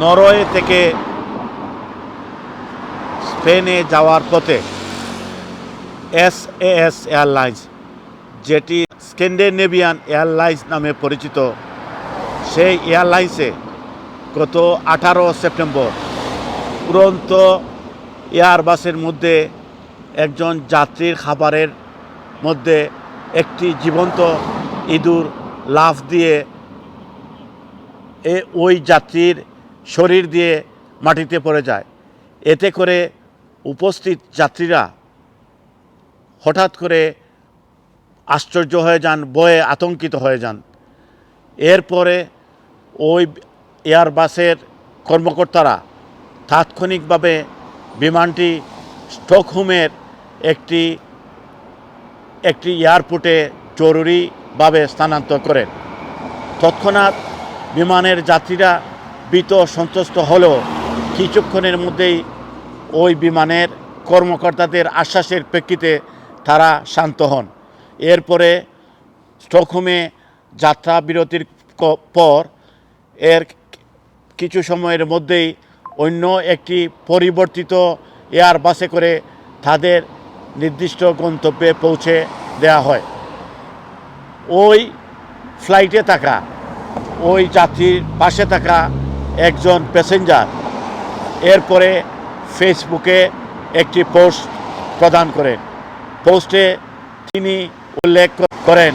Norway থেকে স্পেনে যাওয়ার পথে এস এস এয়ারলাইন্স, যেটি স্ক্যান্ডিনেভিয়ান এয়ারলাইন্স নামে পরিচিত, সেই এয়ারলাইন্সে গত আঠারো সেপ্টেম্বর উড়ন্ত এয়ারবাসের মধ্যে একজন যাত্রীর খাবারের মধ্যে একটি জীবন্ত ইঁদুর লাফ দিয়ে এ ওই যাত্রীর শরীর দিয়ে মাটিতে পড়ে যায়। এতে করে উপস্থিত যাত্রীরা হঠাৎ করে আশ্চর্য হয়ে যান, বয়ে আতঙ্কিত হয়ে যান। এরপরে ওই এয়ারবাসের কর্মকর্তারা তাৎক্ষণিকভাবে বিমানটি স্টকহোমের একটি একটি এয়ারপোর্টে জরুরিভাবে স্থানান্তর করেন। তৎক্ষণাৎ বিমানের যাত্রীরা ভীত সন্তুষ্ট হলেও কিছুক্ষণের মধ্যেই ওই বিমানের কর্মকর্তাদের আশ্বাসের প্রেক্ষিতে তারা শান্ত হন। এরপরে স্টকহোমে যাত্রা বিরতির পর এর কিছু সময়ের মধ্যেই অন্য একটি পরিবর্তিত এয়ার বাসে করে তাদের নির্দিষ্ট গন্তব্যে পৌঁছে দেওয়া হয়। ওই ফ্লাইটে থাকা, ওই যাত্রীর পাশে থাকা একজন প্যাসেঞ্জার এরপরে ফেসবুকে একটি পোস্ট প্রদান করেন। পোস্টে তিনি উল্লেখ করেন,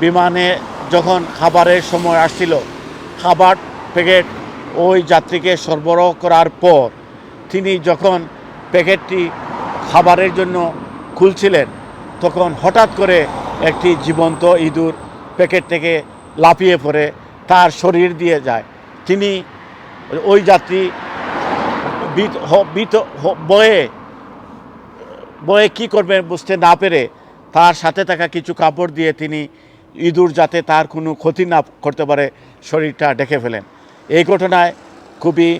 বিমানে যখন খাবারের সময় আসছিল, খাবার প্যাকেট ওই যাত্রীকে সরবরাহ করার পর তিনি যখন প্যাকেটটি খাবারের জন্য খুলছিলেন, তখন হঠাৎ করে একটি জীবন্ত ইঁদুর প্যাকেট থেকে লাফিয়ে পড়ে, তার শরীর দিয়ে যায়। তিনি ওই যাত্রী বিত বয়ে বয়ে কি করবেন বুঝতে না পেরে তার সাথে থাকা কিছু কাপড় দিয়ে তিনি ইঁদুর যাতে তার কোনো ক্ষতি না করতে পারে শরীরটা ডেকে ফেলেন। এই ঘটনায় খুবই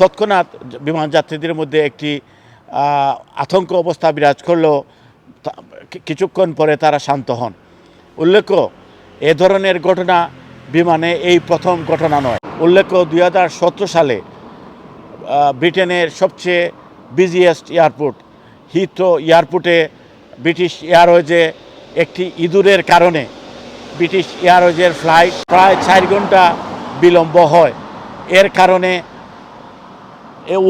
তৎক্ষণাৎ বিমান যাত্রীদের মধ্যে একটি আতঙ্ক অবস্থা বিরাজ করলেও কিছুক্ষণ পরে তারা শান্ত হন। উল্লেখ্য, এ ধরনের ঘটনা বিমানে এই প্রথম ঘটনা নয়। উল্লেখ্য, দুই হাজার সতেরো সালে ব্রিটেনের সবচেয়ে বিজিয়েস্ট এয়ারপোর্ট হিথ্রো এয়ারপোর্টে ব্রিটিশ এয়ারওয়েজে একটি ইঁদুরের কারণে ব্রিটিশ এয়ারওয়েজের ফ্লাইট প্রায় চার ঘণ্টা বিলম্ব হয়। এর কারণে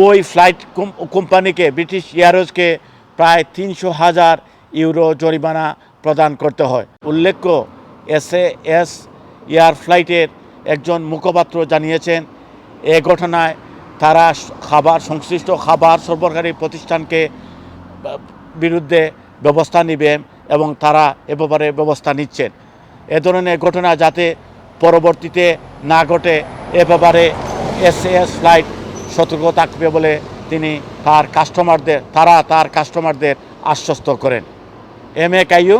ওই ফ্লাইট কোম্পানিকে ব্রিটিশ এয়ারওয়েজকে প্রায় তিনশো হাজার ইউরো জরিমানা প্রদান করতে হয়। উল্লেখ্য এস এ এস এয়ার ফ্লাইটের একজন মুখপাত্র জানিয়েছেন, এ ঘটনায় তারা খাবার, সংশ্লিষ্ট খাবার সরবরাহকারী প্রতিষ্ঠানকে বিরুদ্ধে ব্যবস্থা নেবেন এবং তারা এ ব্যাপারে ব্যবস্থা নিচ্ছেন। এ ধরনের ঘটনা যাতে পরবর্তীতে না ঘটে, এ ব্যাপারে এস এস ফ্লাইট সতর্ক থাকবে বলে তিনি তার কাস্টমারদের, তারা তার কাস্টমারদের আশ্বস্ত করেন। M A Qaiyum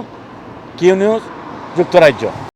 Q news, যুক্তরাজ্য।